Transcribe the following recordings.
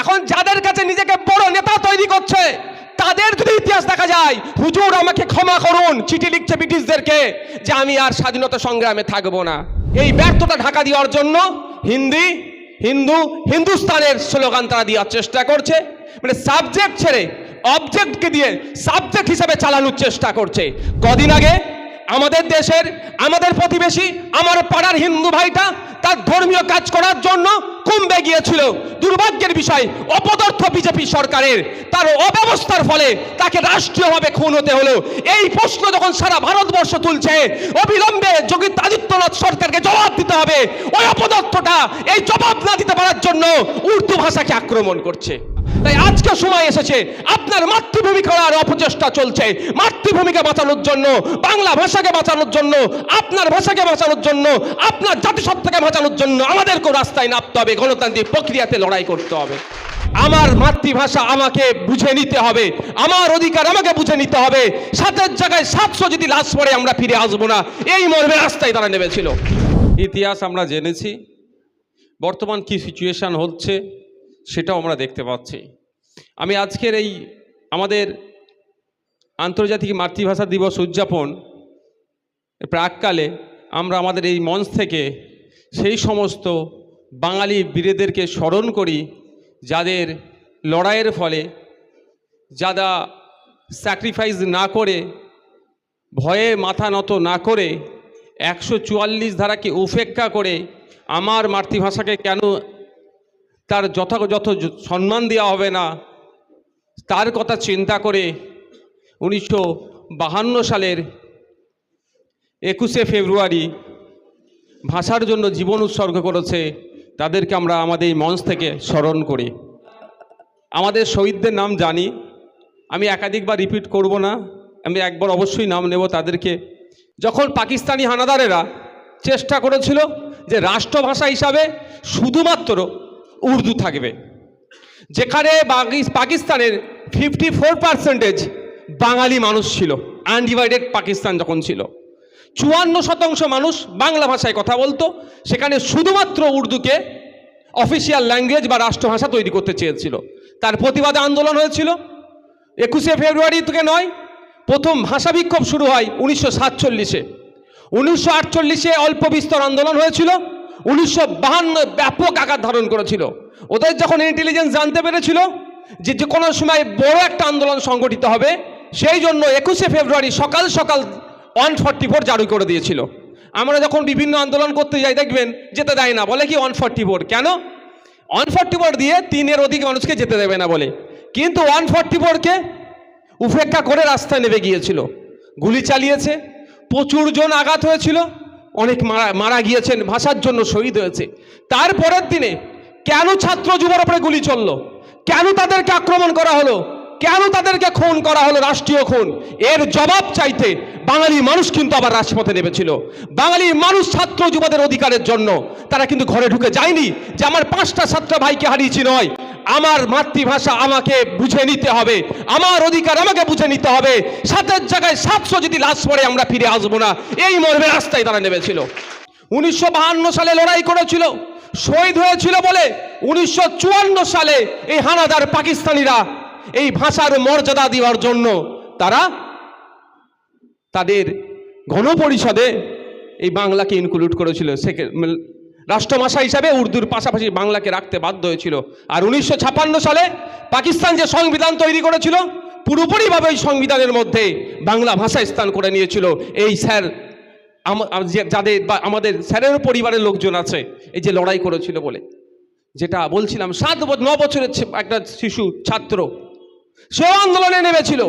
এখন যাদের কাছে নিজেকে বড় নেতা তৈরি করছে, তাদের যদি ইতিহাস দেখা যায়, হুজুর আমাকে ক্ষমা করুন, চিঠি লিখছে ব্রিটিশদেরকে যে আমি আর স্বাধীনতা সংগ্রামে থাকব না। এই ব্যর্থতা ঢাকা দেওয়ার জন্য হিন্দি, হিন্দু, হিন্দুস্তানের স্লোগান তারা দেওয়ার চেষ্টা করছে। মানে সাবজেক্ট ছেড়ে অবজেক্টকে দিয়ে সাবজেক্ট হিসাবে চালানোর চেষ্টা করছে। কদিন আগে আমাদের দেশের, আমাদের প্রতিবেশী, আমার পাড়ার হিন্দু ভাইটা তার ধর্মীয় কাজ করার জন্য কুম্বে গিয়েছিল। দুর্ভাগ্যের বিষয়, অপদার্থ বিজেপি সরকারের তার অব্যবস্থার ফলে তাকে রাষ্ট্রীয়ভাবে খুন হতে হলো। এই প্রশ্ন যখন সারা ভারতবর্ষ তুলছে, অবিলম্বে যোগী আদিত্যনাথ সরকারকে জবাব দিতে হবে। ওই অপদার্থটা এই জবাব না দিতে পারার জন্য উর্দু ভাষাকে আক্রমণ করছে। তাই আজকে সময় এসেছে, আপনার মাতৃভূমি করার অপচেষ্টা চলছে। মাতৃভূমিকে বাঁচানোর জন্য, বাংলা ভাষাকে বাঁচানোর জন্য, আপনার ভাষাকে বাঁচানোর জন্য, আপনার জাতিসত্তাকে বাঁচানোর জন্য আমাদেরকেও রাস্তায় নামতে হবে, গণতান্ত্রিক প্রক্রিয়াতে লড়াই করতে হবে। আমার মাতৃভাষা আমাকে বুঝে নিতে হবে, আমার অধিকার আমাকে বুঝে নিতে হবে। সাতের জায়গায় সাতশো যদি লাশ পড়ে, আমরা ফিরে আসব না। এই মর্মে রাস্তায় তারা নেমেছিল। ইতিহাস আমরা জেনেছি। বর্তমান কি সিচুয়েশান হচ্ছে? সেটাও আমরা দেখতে পাচ্ছি। আমি আজকের এই আমাদের আন্তর্জাতিক মাতৃভাষা দিবস উদযাপন প্রাককালে আমরা আমাদের এই মঞ্চ থেকে সেই সমস্ত বাঙালি বীরেদেরকে স্মরণ করি, যাদের লড়াইয়ের ফলে, যারা স্যাক্রিফাইস না করে, ভয়ে মাথা নত না করে, একশো চুয়াল্লিশ ধারাকে উপেক্ষা করে আমার মাতৃভাষাকে কেন তার যথাযথ সম্মান দেওয়া হবে না। তার কথা চিন্তা করে উনিশশো বাহান্ন সালের একুশে ফেব্রুয়ারি ভাষার জন্য জীবন উৎসর্গ করেছে, তাদেরকে আমরা আমাদের এই মঞ্চ থেকে স্মরণ করি। আমাদের শহীদদের নাম জানি, আমি একাধিকবার রিপিট করব না, আমি একবার অবশ্যই নাম নেব তাদেরকে। যখন পাকিস্তানি হানাদারেরা চেষ্টা করেছিল যে রাষ্ট্রভাষা হিসাবে শুধুমাত্র উর্দু থাকবে। যেখানে পাকিস্তানের ফিফটি ফোর পার্সেন্টেজ বাঙালি মানুষ ছিল আনডিভাইডেড পাকিস্তান যখন ছিল। চুয়ান্ন শতাংশ মানুষ বাংলা ভাষায় কথা বলতো, সেখানে শুধুমাত্র উর্দুকে অফিসিয়াল ল্যাঙ্গুয়েজ বা রাষ্ট্রভাষা তৈরি করতে চেয়েছিল। তার প্রতিবাদে আন্দোলন হয়েছিল। একুশে ফেব্রুয়ারি থেকে নয়, প্রথম ভাষা বিক্ষোভ শুরু হয় উনিশশো সাতচল্লিশে। উনিশশো আটচল্লিশে অল্প বিস্তর আন্দোলন হয়েছিল। উনিশশো ব্যাপক আকার ধারণ করেছিল। ওদের যখন ইন্টেলিজেন্স জানতে পেরেছিল যে যে কোনো সময় বড় একটা আন্দোলন সংগঠিত হবে, সেই জন্য একুশে ফেব্রুয়ারি সকাল সকাল ওয়ান ফর্টি ফোর জারি করে দিয়েছিল। আমরা যখন বিভিন্ন আন্দোলন করতে যাই, দেখবেন যেতে দেয় না, বলে কি ওয়ান ফর্টি ফোর? কেন? ওয়ান ফর্টি ফোর দিয়ে তিনের অধিক মানুষকে যেতে দেবে না বলে। কিন্তু ওয়ান ফর্টি ফোরকে উপেক্ষা করে রাস্তায় নেমে গিয়েছিল। গুলি চালিয়েছে প্রচুর জন আঘাত হয়েছিল। অনেক মারা মারা গিয়েছেন, ভাষার জন্য শহীদ হয়েছে। তারপরের দিনে কেন ছাত্র যুবর ওপরে গুলি চলল? কেন তাদেরকে আক্রমণ করা হলো? কেন তাদেরকে খুন করা হলো রাষ্ট্রীয় খুন? এর জবাব চাইতে বাঙালি মানুষ কিন্তু আবার রাজপথে নেমেছিল। বাঙালি মানুষ ছাত্র যুবদের অধিকারের জন্য তারা কিন্তু ঘরে ঢুকে যায়নি যে আমার পাঁচটা সাতটা ভাইকে হারিয়েছি নয় আমার মাতৃভাষা আমাকে বুঝে নিতে হবে। আমার অধিকার আমাকে বুঝে নিতে হবে। সাতের জায়গায় সাতশো যদি লাশ পড়ে, আমরা ফিরে আসব না। এই মর্মে রাস্তায় তারা নেমেছিল। উনিশশো সালে লড়াই করেছিল, শহীদ হয়েছিল বলে উনিশশো চুয়ান্ন সালে এই হানাদার পাকিস্তানিরা এই ভাষার মর্যাদা দেওয়ার জন্য তারা তাদের গণপরিষদে এই বাংলাকে ইনক্লুড করেছিল। সেকে রাষ্ট্রভাষা হিসাবে উর্দুর পাশাপাশি বাংলাকে রাখতে বাধ্য হয়েছিল। আর উনিশশো সালে পাকিস্তান যে সংবিধান তৈরি করেছিল, পুরোপুরিভাবে ওই সংবিধানের মধ্যে বাংলা ভাষা স্থান করে নিয়েছিল। এই স্যার যাদের বা, আমাদের স্যারের পরিবারের লোকজন আছে, এই যে লড়াই করেছিল বলে। যেটা বলছিলাম, সাত ন বছরের একটা শিশু, ছাত্র, সেও আন্দোলনে নেমেছিল।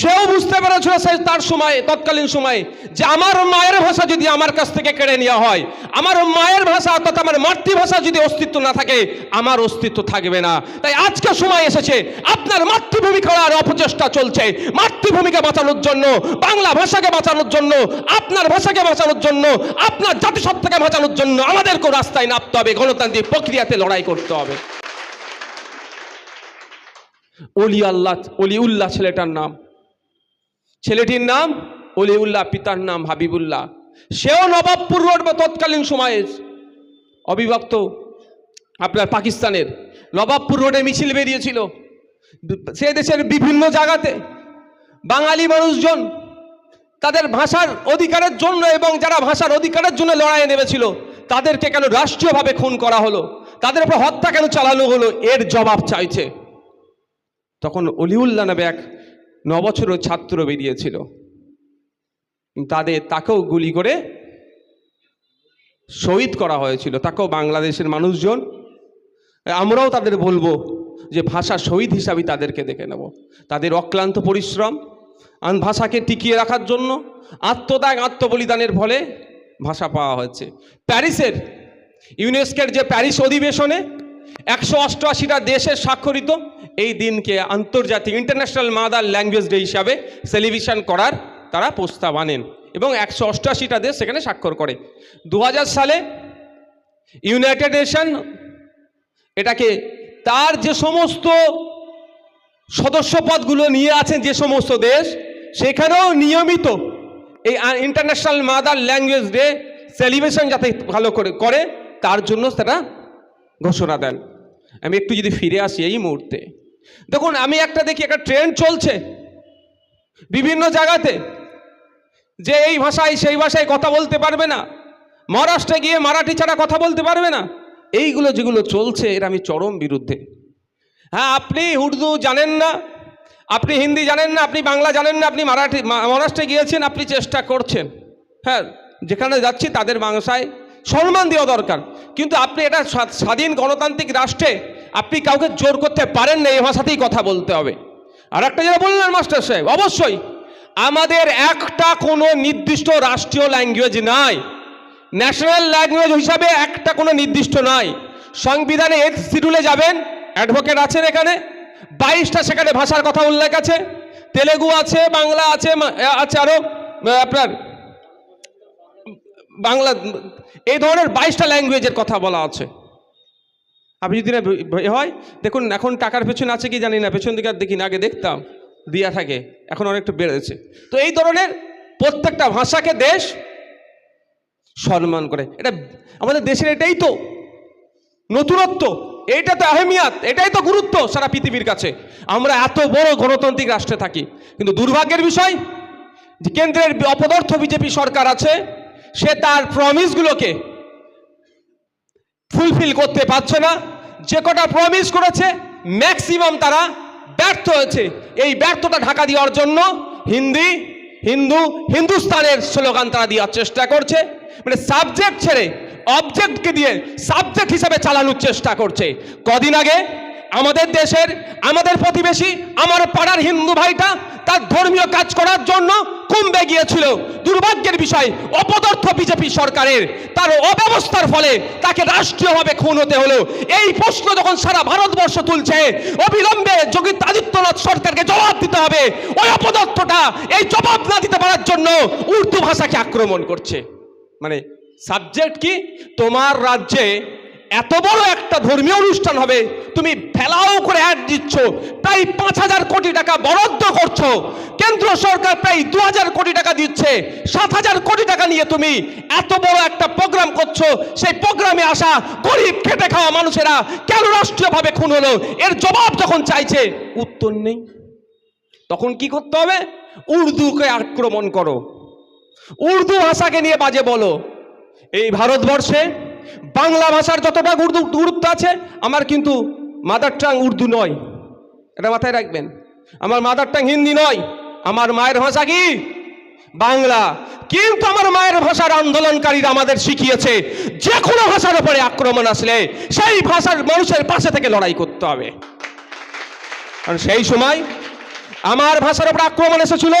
সেও বুঝতে পেরেছিল তার সময়, তৎকালীন সময়ে, যে আমার মায়ের ভাষা যদি আমার কাছ থেকে কেড়ে নেওয়া হয়, আমার মায়ের ভাষা অর্থাৎ আমার মাতৃভাষা যদি অস্তিত্ব না থাকে, আমার অস্তিত্ব থাকবে না। তাই আজকে সময় এসেছে, আপনার মাতৃভূমি করার অপচেষ্টা চলছে। মাতৃভূমিকে বাঁচানোর জন্য, বাংলা ভাষাকে বাঁচানোর জন্য, আপনার ভাষাকে বাঁচানোর জন্য, আপনার জাতিসত্তাকে বাঁচানোর জন্য আমাদেরকেও রাস্তায় নামতে হবে, গণতান্ত্রিক প্রক্রিয়াতে লড়াই করতে হবে। অলি আল্লাহ অলিউল্লাহ ছেলেটার নাম। ছেলেটির নাম অলিউল্লাহ, পিতার নাম হাবিবুল্লাহ। সেও নবাবপুর রোড বা তৎকালীন সময়ে অবিভক্ত আপনার পাকিস্তানের। নবাবপুর রোডে মিছিল বেরিয়েছিল। সে দেশের বিভিন্ন জায়গাতে বাঙালি মানুষজন তাদের ভাষার অধিকারের জন্য এবং যারা ভাষার অধিকারের জন্য লড়াইয়ে নেমেছিল, তাদেরকে কেন রাষ্ট্রীয়ভাবে খুন করা হলো? তাদের উপর হত্যা কেন চালানো হলো? এর জবাব চাইছে। তখন অলিউল্লাহ নামে এক নবছর ছাত্র বেরিয়েছিল। তাদের, তাকেও গুলি করে শহীদ করা হয়েছিল। তাকেও বাংলাদেশের মানুষজন, আমরাও তাদের বলব যে ভাষা শহীদ হিসাবে তাদেরকে দেখে নেব। তাদের অক্লান্ত পরিশ্রম, আন ভাষাকে টিকিয়ে রাখার জন্য, আত্মত্যাগ, আত্মবলিদানের ফলে ভাষা পাওয়া হয়েছে। প্যারিসের, ইউনেস্কের যে প্যারিস অধিবেশনে একশো অষ্টআশিটা দেশের স্বাক্ষরিত এই দিনকে আন্তর্জাতিক ইন্টারন্যাশনাল মাদার ল্যাঙ্গুয়েজ ডে হিসাবে সেলিব্রেশন করার তারা প্রস্তাব আনেন এবং একশো অষ্টআশিটা দেশ সেখানে স্বাক্ষর করে। দু হাজার সালে ইউনাইটেড নেশন এটাকে তার যে সমস্ত সদস্য পদগুলো নিয়ে আছেন যে সমস্ত দেশ, সেখানেও নিয়মিত এই international mother language day celebration যাতে ভালো করে করে, তার জন্য তারা ঘোষণা দেন। আমি একটু যদি ফিরে আসি এই মুহূর্তে। দেখুন, আমি একটা দেখি, একটা ট্রেন্ড চলছে বিভিন্ন জায়গাতে যে এই ভাষায়, সেই ভাষায় কথা বলতে পারবে না, মহারাষ্ট্রে গিয়ে মারাঠি ছাড়া কথা বলতে পারবে না, এইগুলো যেগুলো চলছে, এর আমি চরম বিরুদ্ধে। হ্যাঁ আপনি উর্দু জানেন না, আপনি হিন্দি জানেন না, আপনি বাংলা জানেন না, আপনি মারাঠি মহারাষ্ট্রে গিয়েছেন, আপনি চেষ্টা করছেন। হ্যাঁ যেখানে যাচ্ছি তাদের বাংলায় সম্মান দেওয়া দরকার। কিন্তু আপনি এটা স্বা- স্বাধীন গণতান্ত্রিক রাষ্ট্রে আপনি কাউকে জোর করতে পারেন না, এই ভাষাতেই কথা বলতে হবে। আর একটা যেটা বললেন মাস্টার সাহেব, অবশ্যই আমাদের একটা কোনো নির্দিষ্ট রাষ্ট্রীয় ল্যাঙ্গুয়েজ নাই। ন্যাশনাল ল্যাঙ্গুয়েজ হিসাবে একটা কোনো নির্দিষ্ট নাই। সংবিধানে এর শিডিউলে যাবেন অ্যাডভোকেট আছেন এখানে, বাইশটা সেখানে ভাষার কথা উল্লেখ আছে, তেলেগু আছে, বাংলা আছে আছে আরও আপনার বাংলা, এই ধরনের বাইশটা ল্যাঙ্গুয়েজের কথা বলা আছে। আপনি যদি না হয়, দেখুন, এখন টাকার পেছনে আছে কি জানি না, পেছন দিকে আর দেখি না, আগে দেখতাম, দিয়া থাকে, এখন অনেকটা বেড়েছে। তো এই ধরনের প্রত্যেকটা ভাষাকে দেশ সম্মান করে। এটা আমাদের দেশের এটাই তো নতুনত্ব, এইটা তো আহমিয়াত, এটাই তো গুরুত্ব সারা পৃথিবীর কাছে। আমরা এত বড় গণতান্ত্রিক রাষ্ট্রে থাকি, কিন্তু দুর্ভাগ্যের বিষয়, যে কেন্দ্রের অপদার্থ বিজেপি সরকার আছে, সে তার প্রমিসগুলোকে ফুলফিল করতে পারছে না। যে কটা প্রমিস করেছে ম্যাক্সিমাম তারা ব্যর্থ হয়েছে। এই ব্যর্থতা ঢাকা দেওয়ার জন্য হিন্দি, হিন্দু, হিন্দুস্তানের স্লোগান তারা দেওয়ার চেষ্টা করছে। মানে সাবজেক্ট ছেড়ে অবজেক্টকে দিয়ে সাবজেক্ট হিসাবে চালানোর চেষ্টা করছে। কদিন আগে আমাদের দেশের, আমাদের প্রতিবেশী, আমার পাড়ার হিন্দু ভাইটা তার ধর্মীয় কাজ করার জন্য কুম্বে গিয়েছিল। দুর্ভাগ্যের বিষয়, অপদার্থ বিজেপি সরকারের তার অব্যবস্থার ফলে তাকে রাষ্ট্রীয়ভাবে খুন হতে হলো। এই প্রশ্ন যখন সারা ভারতবর্ষ তুলছে, অবিলম্বে যোগী আদিত্যনাথ সরকারকে জবাব দিতে হবে। ওই অপদার্থটা এই জবাব না দিতে পারার জন্য উর্দু ভাষাকে আক্রমণ করছে। মানে সাবজেক্ট কি? তোমার রাজ্যে এত বড় একটা ধর্মীয় অনুষ্ঠান হবে। তুমি ফেলাও করে অ্যাড দিচ্ছ। প্রায় পাঁচ হাজার কোটি টাকা বরাদ্দ করছ। কেন্দ্র সরকার প্রায় দু হাজার কোটি টাকা দিচ্ছে। সাত হাজার কোটি টাকা নিয়ে তুমি এত বড় একটা প্রোগ্রাম করছ। সেই প্রোগ্রামে আসা গরিব খেটে খাওয়া মানুষেরা কেন রাষ্ট্রীয়ভাবে খুন হলো? এর জবাব যখন চাইছে, উত্তর নেই। তখন কি করতে হবে? উর্দুকে আক্রমণ করো। উর্দু ভাষাকে নিয়ে বাজে বলো। এই ভারতবর্ষে বাংলা ভাষার যতটা গুরু- গুরুত্ব আছে, আমার কিন্তু মাদার টাং উর্দু নয়। এটা মাথায় রাখবেন। আমার মাদার টাং হিন্দি নয়। আমার মায়ের ভাষা কি? বাংলা। কিন্তু আমার মায়ের ভাষার আন্দোলনকারীরা আমাদের শিখিয়েছে, যে কোনো ভাষার উপরে আক্রমণ আসলে সেই ভাষার মানুষের পাশে থেকে লড়াই করতে হবে। কারণ সেই সময় আমার ভাষার উপর আক্রমণ এসেছিল,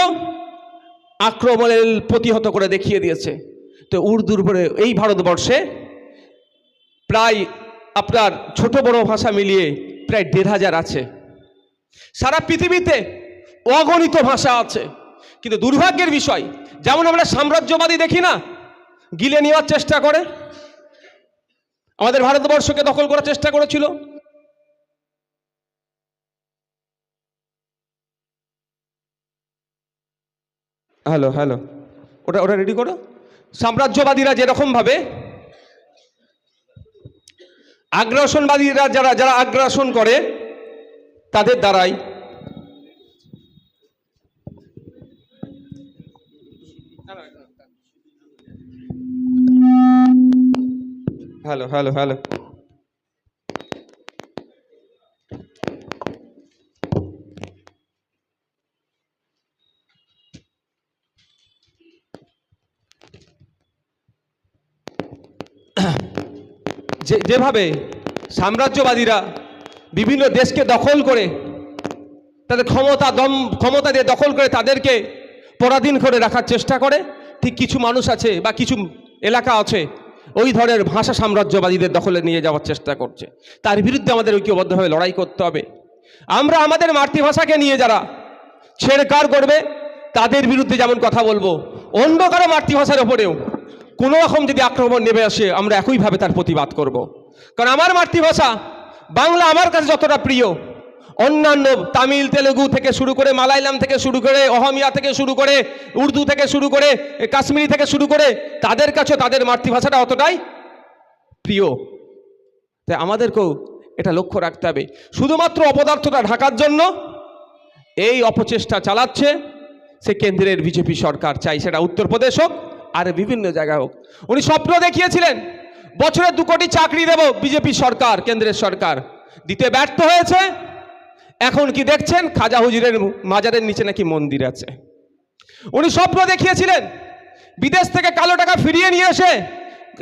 আক্রমণের প্রতিহত করে দেখিয়ে দিয়েছে। তো উর্দুর উপরে এই ভারতবর্ষে প্রায় আপনার ছোট বড় ভাষা মিলিয়ে প্রায় দেড় হাজার আছে। সারা পৃথিবীতে অগণিত ভাষা আছে। কিন্তু দুর্ভাগ্যের বিষয়, যেমন আমরা সাম্রাজ্যবাদী দেখি না, গিলে নেওয়ার চেষ্টা করে। আমাদের ভারতবর্ষকে দখল করার চেষ্টা করেছিল। হ্যালো হ্যালো, ওটা ওটা রেডি করো? সাম্রাজ্যবাদীরা যেরকমভাবে আগ্রাসনবাদীরা যারা যারা আগ্রাসন করে তাদের দ্বারাই হ্যালো হ্যালো হ্যালো যে যেভাবে সাম্রাজ্যবাদীরা বিভিন্ন দেশকে দখল করে, তাদের ক্ষমতা দম, ক্ষমতা দিয়ে দখল করে তাদেরকে পরাধীন করে রাখার চেষ্টা করে, ঠিক কিছু মানুষ আছে বা কিছু এলাকা আছে, ওই ধরনের ভাষা সাম্রাজ্যবাদীদের দখলে নিয়ে যাওয়ার চেষ্টা করছে। তার বিরুদ্ধে আমাদের ঐক্যবদ্ধভাবে লড়াই করতে হবে। আমরা আমাদের মাতৃভাষাকে নিয়ে যারা ছেড়কার করবে, তাদের বিরুদ্ধে যেমন কথা বলব অন্য কারও মাতৃভাষার ওপরেও। কোনো রকম যদি আক্রমণ নেমে আসে, আমরা একইভাবে তার প্রতিবাদ করব। কারণ আমার মাতৃভাষা, বাংলা আমার কাছে যতটা প্রিয়, অন্যান্য তামিল, তেলেগু থেকে শুরু করে মালায়ালাম থেকে শুরু করে, অহমিয়া থেকে শুরু করে, উর্দু থেকে শুরু করে, কাশ্মীরি থেকে শুরু করে, তাদের কাছে তাদের মাতৃভাষাটা অতটাই প্রিয়। তাই আমাদেরকেও এটা লক্ষ্য রাখতে হবে। শুধুমাত্র অপদার্থটা ঢাকার জন্য, এই অপচেষ্টা চালাচ্ছে, সে কেন্দ্রের বিজেপি সরকার। চাই সেটা উত্তরপ্রদেশ হোক আর বিভিন্ন জায়গায় হোক। উনি স্বপ্ন দেখিয়েছিলেন, বছরে দু কোটি চাকরি দেব বিজেপি সরকার, কেন্দ্রের সরকার। দিতে ব্যর্থ হয়েছে, এখন কি দেখছেন? খাজা হুজুরের মাজারের নিচে নাকি মন্দির আছে। উনি স্বপ্ন দেখিয়েছিলেন, বিদেশ থেকে কালো টাকা ফিরিয়ে নিয়ে এসে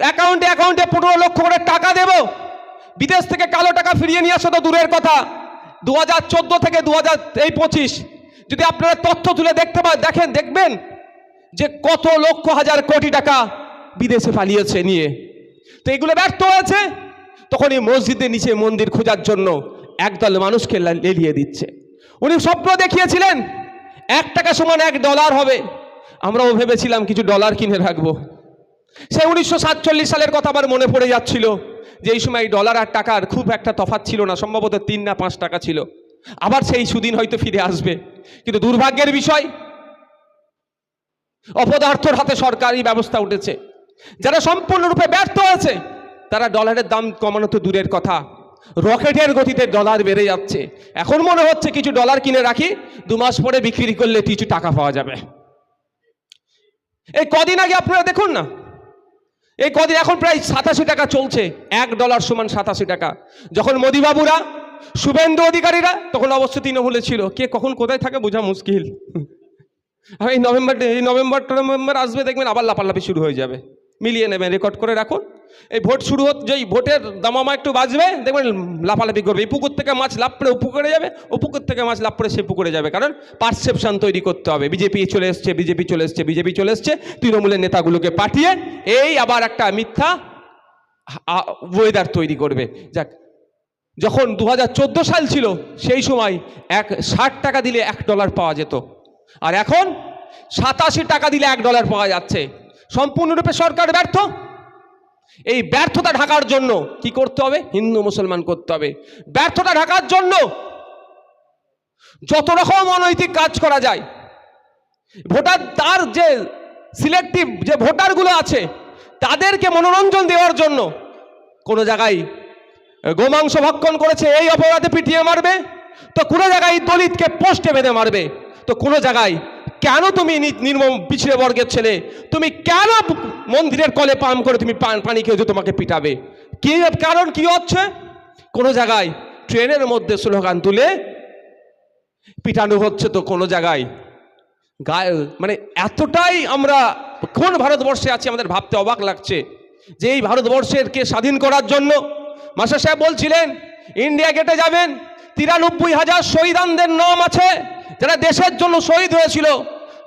অ্যাকাউন্টে অ্যাকাউন্টে পনেরো লক্ষ করে টাকা দেব। বিদেশ থেকে কালো টাকা ফিরিয়ে নিয়ে আসা তো দূরের কথা। দু হাজার চোদ্দ থেকে দু হাজার এই পঁচিশ, যদি আপনারা তথ্য তুলে দেখতে পান দেখেন, দেখবেন যে কত লক্ষ হাজার কোটি টাকা বিদেশে পালিয়েছে নিয়ে। তো এগুলো ব্যর্থ হয়েছে। তখন এই মসজিদের নিচে মন্দির খোঁজার জন্য একদল মানুষকে লেলিয়ে দিচ্ছে। উনি স্বপ্ন দেখিয়েছিলেন, এক টাকা সমান এক ডলার হবে। আমরাও ভেবেছিলাম কিছু ডলার কিনে রাখব। সে উনিশশো সাতচল্লিশ সালের কথা আবার মনে পড়ে যাচ্ছিল যে এই সময় ডলার আর টাকার খুব একটা তফাৎ ছিল না, সম্ভবত তিন না পাঁচ টাকা ছিল। আবার সেই সুদিন হয়তো ফিরে আসবে। কিন্তু দুর্ভাগ্যের বিষয় অপদার্থর হাতে সরকারি ব্যবস্থা উঠেছে। যারা সম্পূর্ণরূপে ব্যর্থ আছে তারা ডলারের দাম কমানো তো দূরের কথা। রকেটের গতিতে ডলার বেড়ে যাচ্ছে। এখন মনে হচ্ছে কিছু ডলার কিনে রাখি, দু মাস পরে বিক্রি করলে কিছু টাকা পাওয়া যাবে। এই কদিন আগে আপনারা দেখুন না? এই কদিন এখন প্রায় সাতাশি টাকা চলছে। এক ডলার সমান সাতাশি টাকা। যখন মোদিবাবুরা, শুভেন্দু অধিকারীরা, তখন অবশ্য তৃণমূলে ছিল। কে কখন কোথায় থাকে বোঝা মুশকিল। আর এই নভেম্বর এই নভেম্বর নভেম্বর আসবে, দেখবেন আবার লাপালাপি শুরু হয়ে যাবে। মিলিয়ে নেবেন রেকর্ড করে রাখুন। এই ভোট শুরু হতে যেই ভোটের দামামা একটু বাজবে, দেখবেন লাপালাপি করবে। এই পুকুর থেকে মাছ লাভ পড়ে ও পুকুরে যাবে, ও পুকুর থেকে মাছ লাভ পড়ে সে পুকুরে যাবে। কারণ পারসেপশন তৈরি করতে হবে। বিজেপি চলে এসছে বিজেপি চলে এসছে বিজেপি চলে এসছে। তৃণমূলের নেতাগুলোকে পাঠিয়ে এই আবার একটা মিথ্যা ওয়েদার তৈরি করবে। যাক, যখন দু হাজার চোদ্দ সাল ছিল, সেই সময় এক ষাট টাকা দিলে এক ডলার পাওয়া যেত। আর এখন সাতাশি টাকা দিলে এক ডলার পাওয়া যাচ্ছে। সম্পূর্ণরূপে সরকার ব্যর্থ। এই ব্যর্থতা ঢাকার জন্য কি করতে হবে? হিন্দু মুসলমান করতে হবে। ব্যর্থতা ঢাকার জন্য যত রকম অনৈতিক কাজ করা যায়, ভোটার তার যে সিলেক্টিভ যে ভোটারগুলো আছে, তাদেরকে মনোরঞ্জন দেওয়ার জন্য কোনো জায়গায় গোমাংস ভক্ষণ করেছে, এই অপরাধে পিটিয়ে মারবে, তো কোনো জায়গায় দলিতকে পোস্টে বেঁধে মারবে। তো কোনো জায়গায় কেন তুমি নির্মম পিছিয়ে বর্গের ছেলে? তুমি কেন মন্দিরের কলে পান করে তুমি পান- খেয়ে তোমাকে পিটাবে? কি কারণ, কি হচ্ছে? কোনো জায়গায় ট্রেনের মধ্যে স্লোগান তুলে পিটানো হচ্ছে তো কোনো জায়গায়। গায়ে মানে এতটাই আমরা কোন ভারতবর্ষে আছি আমাদের ভাবতে অবাক লাগছে যে এই ভারতবর্ষের কে স্বাধীন করার জন্য মাস্টার সাহেব বলছিলেন, ইন্ডিয়া গেটে যাবেন, তিরানব্বই হাজার শহীদানদের নাম আছে যারা দেশের জন্য শহীদ হয়েছিল,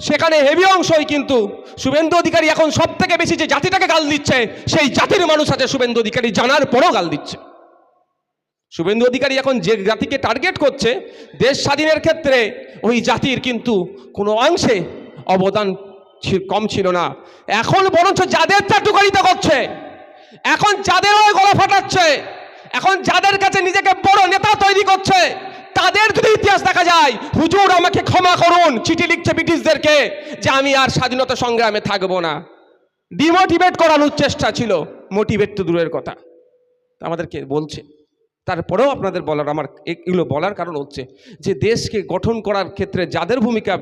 সেখানে হেভি অংশই কিন্তু শুভেন্দু অধিকারী এখন সব থেকে বেশি যে জাতিটাকে গাল দিচ্ছে, সেই জাতির মানুষ আছে শুভেন্দু অধিকারী, জানার পরও গাল দিচ্ছে। শুভেন্দু অধিকারী এখন যে জাতিকে টার্গেট করছে, দেশ স্বাধীনের ক্ষেত্রে ওই জাতির কিন্তু কোনো অংশে অবদান কম ছিল না। এখন বরঞ্চ যাদের চাটুকারিতা করছে, এখন যাদের গলা ফাটাচ্ছে, এখন যাদের কাছে নিজেকে বড় নেতা তৈরি করছে তাদের যদি ইতিহাস দেখা যায়, হুজুর আমাকে ক্ষমা করুন, চিঠি লিখছে ব্রিটিশদেরকে যে আমি আর স্বাধীনতা সংগ্রামে থাকব না। ডিমোটিভেট করানোর চেষ্টা ছিল মোটিভেট তো দূরের কথা। আমাদেরকে বলছে। তারপরেও আপনাদের বলার আমার এগুলো বলার কারণ হচ্ছে যে দেশকে গঠন করার ক্ষেত্রে যাদের ভূমিকা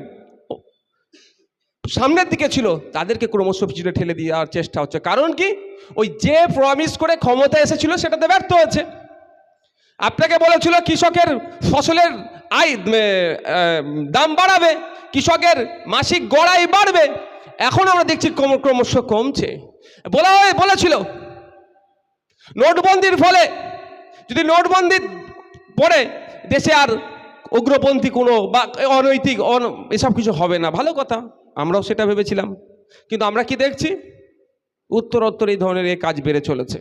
সামনের দিকে ছিল, তাদেরকে ক্রমশ পিছনে ঠেলে দেওয়ার চেষ্টা হচ্ছে। কারণ কি? ওই যে প্রমিস করে ক্ষমতা এসেছিল, সেটাতে ব্যর্থ হয়েছে। আপনাকে বলেছিল কৃষকের ফসলের আয় দাম বাড়াবে, কৃষকের মাসিক গড়াই বাড়বে। এখন আমরা দেখছি ক্রমশ কমছে। বলা হয়, বলেছিল, নোটবন্দির ফলে যদি নোটবন্দির পরে দেশে আর উগ্রপন্থী কোনো বা অনৈতিক, অন- এসব কিছু হবে না। ভালো কথা, আমরাও সেটা ভেবেছিলাম। কিন্তু আমরা কি দেখছি? উত্তরোত্তর এই ধরনের কাজ বেড়ে চলেছে।